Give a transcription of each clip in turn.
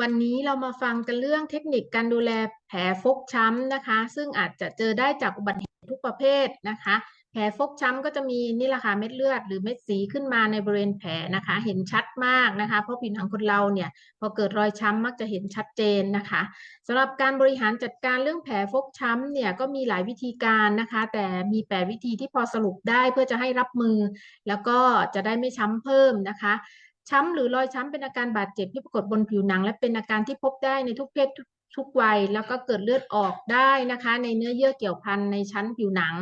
วันนี้เรามาฟังกันเรื่องเทคนิคการดูแลแผลฟกช้ำนะคะ ซึ่งอาจจะเจอได้จากอุบัติเหตุทุกประเภทนะคะ แผลฟกช้ำก็จะมีนี่แหละค่ะเม็ดเลือดหรือเม็ดสีขึ้นมาในบริเวณแผลนะคะ เห็นชัดมากนะคะ เพราะผิวหนังคนเราเนี่ยพอเกิดรอยช้ำมักจะเห็นชัดเจนนะคะสำหรับการบริหารจัดการเรื่องแผลฟกช้ำเนี่ยก็มีหลายวิธีการนะคะ แต่มีแปดวิธีที่พอสรุปได้เพื่อจะให้รับมือ แล้วก็จะได้ไม่ช้ำเพิ่มนะคะ ช้ำหรือรอยช้ำเป็นอาการบาดเจ็บที่ปรากฏบนผิวหนัง และเป็นอาการที่พบได้ในทุกเพศทุก ทุกวัยแล้วก็เกิดเลือดออกได้นะคะ ในเนื้อเยื่อเกี่ยวพันในชั้นผิวหนัง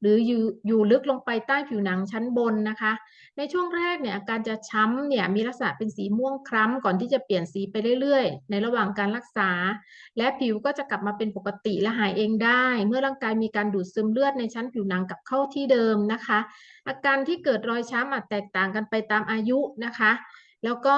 หรืออยู่อยู่ลึกลงไปใต้ผิวหนังชั้นบนนะคะ ในช่วงแรกเนี่ยอาการจะช้ำเนี่ยมีลักษณะเป็นสีม่วงคล้ำก่อนที่จะเปลี่ยนสีไปเรื่อยๆ ในระหว่างการรักษา และผิวก็จะกลับมาเป็นปกติและหายเองได้ เมื่อร่างกายมีการดูดซึมเลือดในชั้นผิวหนังกลับเข้าที่เดิมนะคะ อาการที่เกิดรอยช้ำอาจแตกต่างกันไปตามอายุนะคะ แล้วก็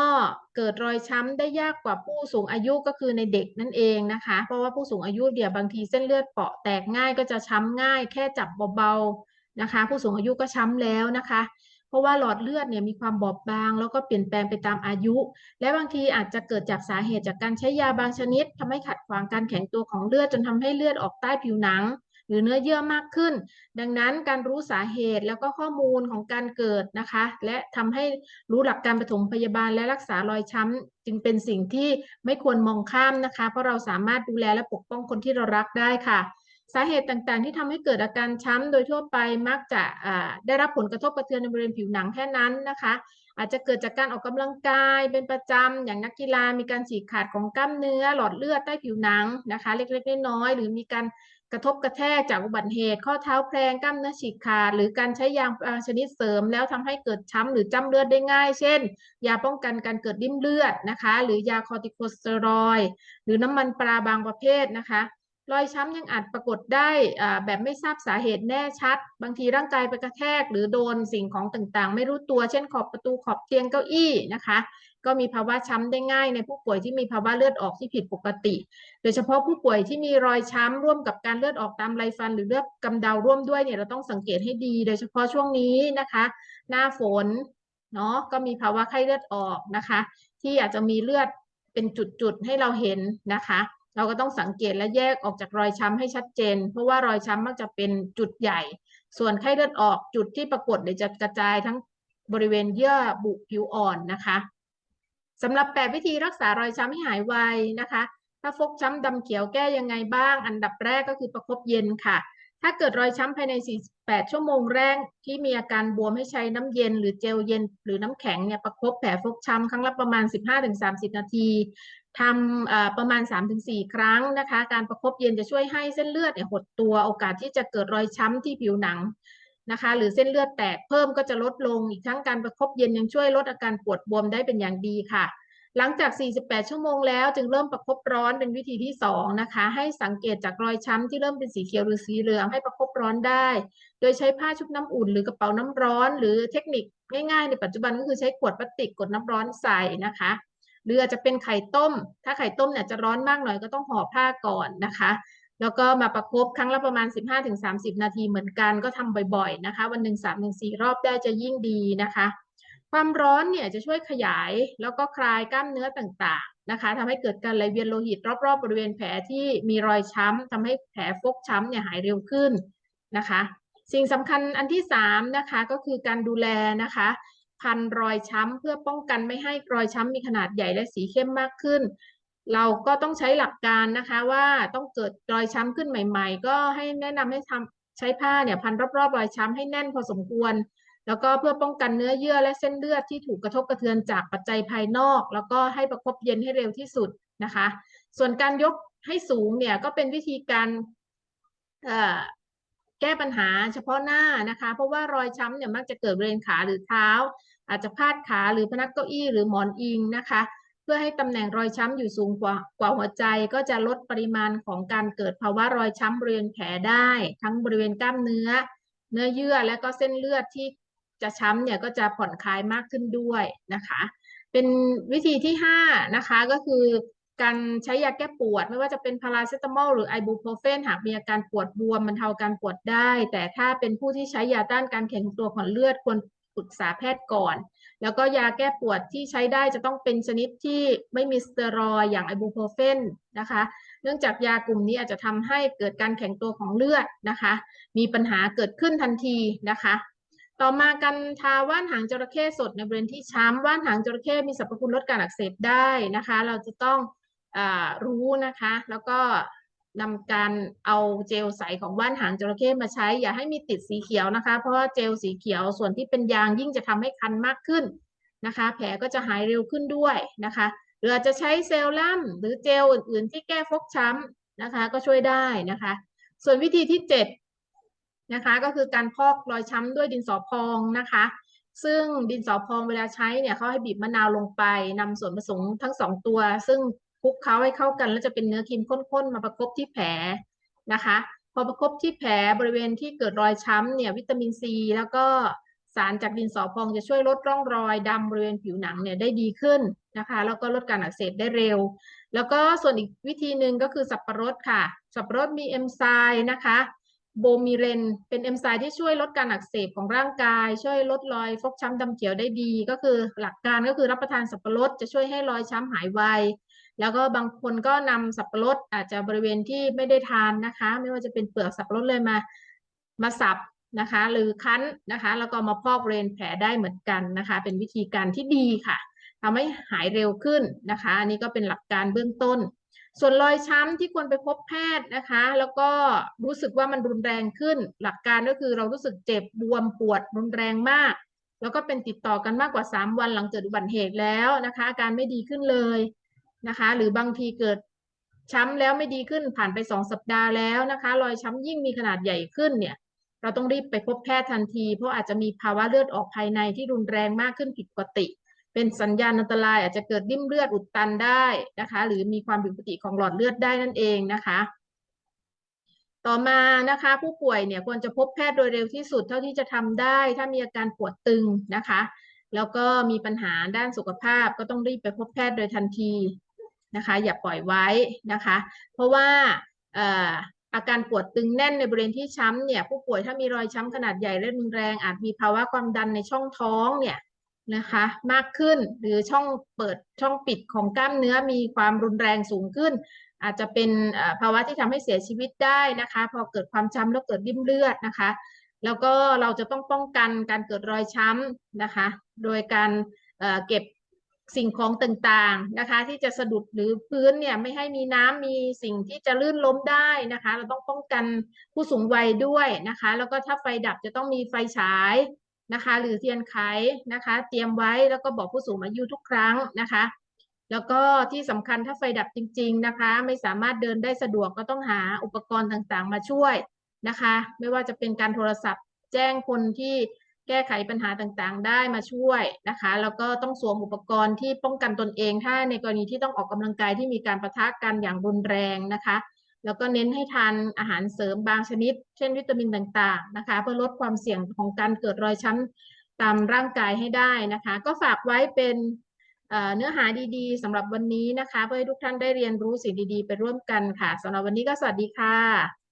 เกิดรอยช้ำได้ยากกว่าผู้สูงอายุก็คือในเด็กนั่นเองนะคะ เพราะว่าผู้สูงอายุเดี๋ยวบางทีเส้นเลือดเปาะแตกง่ายก็จะช้ำง่าย แค่จับเบาๆนะคะ ผู้สูงอายุก็ช้ำแล้วนะคะ เพราะว่าหลอดเลือดเนี่ยมีความบอบบาง แล้วก็เปลี่ยนแปลงไปตามอายุ และบางทีอาจจะเกิดจากสาเหตุจากการใช้ยาบางชนิดทำให้ขัดขวางการแข็งตัวของเลือดจนทำให้เลือดออกใต้ผิวหนัง หรือเนื้อเยื่อมากขึ้น ดังนั้นการรู้สาเหตุแล้วก็ข้อมูลของการเกิดนะคะ และทำให้รู้หลักการปฐมพยาบาลและรักษารอยช้ำจึงเป็นสิ่งที่ไม่ควรมองข้ามนะคะ เพราะเราสามารถดูแลและปกป้องคนที่เรารักได้ค่ะสาเหตุต่างๆ ที่ทำให้เกิดอาการช้ำโดยทั่วไปมักจะได้รับผลกระทบกระเทือนในบริเวณผิวหนังแค่นั้นนะคะ อาจจะเกิดจากการออกกำลังกายเป็นประจำอย่างนักกีฬามีการฉีกขาดของกล้ามเนื้อหลอดเลือดใต้ผิวหนังนะคะ เล็กๆน้อยๆหรือมีการ กระทบกระแทกจากอุบัติเหตุ ข้อเท้าแพลงกล้ามเนื้อฉีกขาดหรือการใช้ยางชนิดเสริม แล้วทำให้เกิดช้ำหรือจ้ำเลือดได้ง่าย เช่น ยาป้องกันการเกิดริ่มเลือดนะคะ หรือยาคอร์ติโคสเตอรอยหรือน้ำมันปลาบางประเภทนะคะ รอยช้ำยังอาจปรากฏได้แบบไม่ทราบสาเหตุแน่ชัด บางทีร่างกายไปกระแทก หรือโดนสิ่งของต่างๆ ไม่รู้ตัวเช่นขอบประตูขอบเตียงเก้าอี้นะคะ ก็มีภาวะช้ำได้ง่ายในผู้ป่วยที่มีภาวะเลือดออกที่ผิดปกติ โดยเฉพาะผู้ป่วยที่มีรอยช้ำร่วมกับการเลือดออกตามไรฟัน หรือเลือดกำเดาร่วมด้วยเนี่ยเราต้องสังเกตให้ดี โดยเฉพาะช่วงนี้นะคะ หน้าฝนเนาะก็มีภาวะไข้เลือดออกนะคะ ที่อาจจะมีเลือดเป็นจุดๆให้เราเห็นนะคะ เราก็ต้องสังเกตและแยกออกจากรอยช้ำให้ชัดเจน เพราะว่ารอยช้ำมักจะเป็นจุดใหญ่ ส่วนไข้เลือดออกจุดที่ปรากฏเดี๋ยวจะกระจายทั้งบริเวณเยื่อบุผิวอ่อนนะคะสำหรับแปดวิธีรักษารอยช้ำให้หายไวนะคะ ถ้าฟกช้ำดำเขียวแก้ยังไงบ้าง อันดับแรกก็คือประครบเย็นค่ะ ถ้าเกิดรอยช้ำภายใน 48 ชั่วโมงแรกที่มีอาการบวมให้ใช้น้ำเย็น หรือเจลเย็น หรือน้ำแข็งเนี่ยประครบแผลฟกช้ำครั้งละประมาณ 15-30 นาทีทำประมาณ 3-4 ครั้งนะคะ การประครบเย็นจะช่วยให้เส้นเลือดหดตัวโอกาสที่จะเกิดรอยช้ำที่ผิวหนังนะคะ หรือเส้นเลือดแตกเพิ่มก็จะลดลงอีกทั้งการประครบเย็นยังช่วยลดอาการปวดบวมได้เป็นอย่างดีค่ะ หลังจาก 48 ชั่วโมงแล้วจึงเริ่มประครบร้อนเป็นวิธีที่ 2 นะคะ ให้สังเกตจากรอยช้ำที่เริ่มเป็นสีเขียวหรือสีเหลืองให้ประครบร้อนได้ โดยใช้ผ้าชุบน้ำอุ่นหรือกระเป๋าน้ำร้อน หรือเทคนิคง่ายๆ ในปัจจุบันก็คือใช้ขวดพลาสติกกดน้ำร้อนใส่นะคะ หรืออาจจะเป็นไข่ต้ม ถ้าไข่ต้มเนี่ยจะร้อนมากหน่อยก็ต้องห่อผ้าก่อนนะคะ แล้วก็มาประครบครั้งละประมาณ 15-30 นาทีเหมือนกันก็ทำบ่อยๆนะคะ วันหนึ่งสามถึงสี่รอบได้จะยิ่งดีนะคะ ความร้อนเนี่ยจะช่วยขยายแล้วก็คลายกล้ามเนื้อต่างๆนะคะทำให้เกิดการไหลเวียนโลหิตรอบๆบริเวณแผลที่มีรอยช้ำทำให้แผลฟกช้ำเนี่ยหายเร็วขึ้นนะคะ สิ่งสำคัญอันที่สามนะคะก็คือการดูแลนะคะพันรอยช้ำเพื่อป้องกันไม่ให้รอยช้ำมีขนาดใหญ่และสีเข้มมากขึ้น เราก็ต้องใช้หลักการนะคะว่าต้องเกิดรอยช้ำขึ้นใหม่ ๆ ก็ให้แนะนำให้ทำใช้ผ้าเนี่ยพันรอบๆรอยช้ำให้แน่นพอสมควร แล้วก็เพื่อป้องกันเนื้อเยื่อและเส้นเลือดที่ถูกกระทบกระเทือนจากปัจจัยภายนอก แล้วก็ให้ประคบเย็นให้เร็วที่สุดนะคะ ส่วนการยกให้สูงเนี่ยก็เป็นวิธีการแก้ปัญหาเฉพาะหน้านะคะ เพราะว่ารอยช้ำเนี่ยมักจะเกิดบริเวณขาหรือเท้า อาจจะพาดขาหรือพนักเก้าอี้หรือหมอนอิงนะคะ เพื่อให้ตำแหน่งรอยช้ำอยู่สูงกว่ากว่าหัวใจ ก็จะลดปริมาณของการเกิดภาวะรอยช้ำบริเวณแผลได้ ทั้งบริเวณกล้ามเนื้อ เนื้อเยื่อและก็เส้นเลือดที่ จะช้ำเนี่ยก็จะผ่อนคลายมากขึ้นด้วยนะคะ เป็นวิธีที่ 5 นะคะก็คือการใช้ยาแก้ปวด ไม่ว่าจะเป็นพาราเซตามอลหรือไอบูโพรเฟนหากมีอาการปวดบวมบรรเทาการปวดได้ แต่ถ้าเป็นผู้ที่ใช้ยาต้านการแข็งตัวของเลือดควรปรึกษาแพทย์ก่อน แล้วก็ยาแก้ปวดที่ใช้ได้จะต้องเป็นชนิดที่ไม่มีสเตียรอยอย่างไอบูโพรเฟนนะคะ เนื่องจากยากลุ่มนี้อาจจะทำให้เกิดการแข็งตัวของเลือดนะคะ มีปัญหาเกิดขึ้นทันทีนะคะ ต่อมาการทาว่านหางจระเข้สดในบริเวณที่ช้ำว่านหางจระเข้มีสรรพคุณลดการอักเสบได้นะคะ เราจะต้องอรู้นะคะ แล้วก็นำการเอาเจลใสของว่านหางจระเข้มาใช้ อย่าให้มีติดสีเขียวนะคะ เพราะว่าเจลสีเขียวส่วนที่เป็นยางยิ่งจะทำให้คันมากขึ้นนะคะ แผลก็จะหายเร็วขึ้นด้วยนะคะหรือจจะใช้เซรั่มหรือเจลอื่นๆ ที่แก้ฟกช้ำนะคะ ก็ช่วยได้นะคะ ส่วนวิธีที่ 7 นะคะ ก็คือการพอกรอยช้ำด้วยดินสอพองนะคะ ซึ่งดินสอพองเวลาใช้เนี่ยเขาให้บีบมะนาวลงไปนำส่วนผสมทั้งสองตัว ซึ่งคลุกเคล้าให้เข้ากัน แล้วจะเป็นเนื้อครีมข้นๆ มาประกบที่แผลนะคะ พอประกบที่แผลบริเวณที่เกิดรอยช้ำเนี่ยวิตามินซีแล้วก็สารจากดินสอพองจะช่วยลดร่องรอยดำบริเวณผิวหนังเนี่ยได้ดีขึ้นนะคะแล้วก็ลดการอักเสบได้เร็ว แล้วก็ส่วนอีกวิธีหนึ่งก็คือสับปะรดค่ะ สับปะรดมีเอนไซม์นะคะ โบมิเรน เป็นเอนไซม์ที่ช่วยลดการอักเสบของร่างกาย ช่วยลดรอยฟกช้ำดำเขียวได้ดี ก็คือหลักการก็คือรับประทานสับปะรดจะช่วยให้รอยช้ำหายไวแล้วก็บางคนก็นำสับปะรดอาจจะบริเวณที่ไม่ได้ทานนะคะ ไม่ว่าจะเป็นเปลือกสับปะรดเลยมามาสับนะคะ หรือคั้นนะคะ แล้วก็มาพอกบริเวณแผลได้เหมือนกันนะคะ เป็นวิธีการที่ดีค่ะทำให้หายเร็วขึ้นนะคะ อันนี้ก็เป็นหลักการเบื้องต้น ส่วนรอยช้ำที่ควรไปพบแพทย์นะคะ แล้วก็รู้สึกว่ามันรุนแรงขึ้น หลักการก็คือเรารู้สึกเจ็บบวมปวดรุนแรงมาก แล้วก็เป็นติดต่อกันมากกว่า 3 วันหลังเกิดอุบัติเหตุแล้วนะคะ อาการไม่ดีขึ้นเลยนะคะ หรือบางทีเกิดช้ำแล้วไม่ดีขึ้นผ่านไป 2 สัปดาห์แล้วนะคะ รอยช้ำยิ่งมีขนาดใหญ่ขึ้นเนี่ยเราต้องรีบไปพบแพทย์ทันที เพราะอาจจะมีภาวะเลือดออกภายในที่รุนแรงมากขึ้นผิดปกติ เป็นสัญญาณอันตรายอาจจะเกิดริ่มเลือดอุดตันได้นะคะ หรือมีความผิดปกติของหลอดเลือดได้นั่นเองนะคะ ต่อมานะคะ ผู้ป่วยเนี่ยควรจะพบแพทย์โดยเร็วที่สุดเท่าที่จะทำได้ ถ้ามีอาการปวดตึงนะคะ แล้วก็มีปัญหาด้านสุขภาพก็ต้องรีบไปพบแพทย์โดยทันทีนะคะ อย่าปล่อยไว้นะคะ เพราะว่าอาการปวดตึงแน่นในบริเวณที่ช้ำเนี่ยผู้ป่วยถ้ามีรอยช้ำขนาดใหญ่และรุนแรงอาจมีภาวะความดันในช่องท้องเนี่ย นะคะมากขึ้นหรือช่องเปิดช่องปิดของกล้ามเนื้อมีความรุนแรงสูงขึ้น อาจจะเป็นภาวะที่ทำให้เสียชีวิตได้นะคะ พอเกิดความช้ำแล้วเกิดริ่มเลือดนะคะ แล้วก็เราจะต้องป้องกันการเกิดรอยช้ำนะคะ โดยการเก็บสิ่งของต่างๆนะคะ ที่จะสะดุดหรือพื้นเนี่ยไม่ให้มีน้ำมีสิ่งที่จะลื่นล้มได้นะคะ เราต้องป้องกันผู้สูงวัยด้วยนะคะ แล้วก็ถ้าไฟดับจะต้องมีไฟฉาย นะคะ หรือเทียนไขนะคะ เตรียมไว้แล้วก็บอกผู้สูงอายุทุกครั้งนะคะ แล้วก็ที่สำคัญถ้าไฟดับจริง ๆนะคะ ไม่สามารถเดินได้สะดวกก็ต้องหาอุปกรณ์ต่างๆ มาช่วยนะคะ ไม่ว่าจะเป็นการโทรศัพท์ แจ้งคนที่แก้ไขปัญหาต่างๆ ได้มาช่วยนะคะ แล้วก็ต้องสวมอุปกรณ์ที่ป้องกันตนเอง ถ้าในกรณีที่ต้องออกกำลังกายที่มีการประทะกันอย่างรุนแรงนะคะ แล้วก็เน้นให้ทานอาหารเสริมบางชนิด เช่นวิตามินต่างๆนะคะเพื่อลดความเสี่ยงของการเกิดรอยช้ำตามร่างกายให้ได้นะคะ ก็ฝากไว้เป็นเนื้อหาดีๆสำหรับวันนี้นะคะ เพื่อให้ทุกท่านได้เรียนรู้สิ่งดีๆ ไปร่วมกันค่ะสำหรับวันนี้ก็สวัสดีค่ะ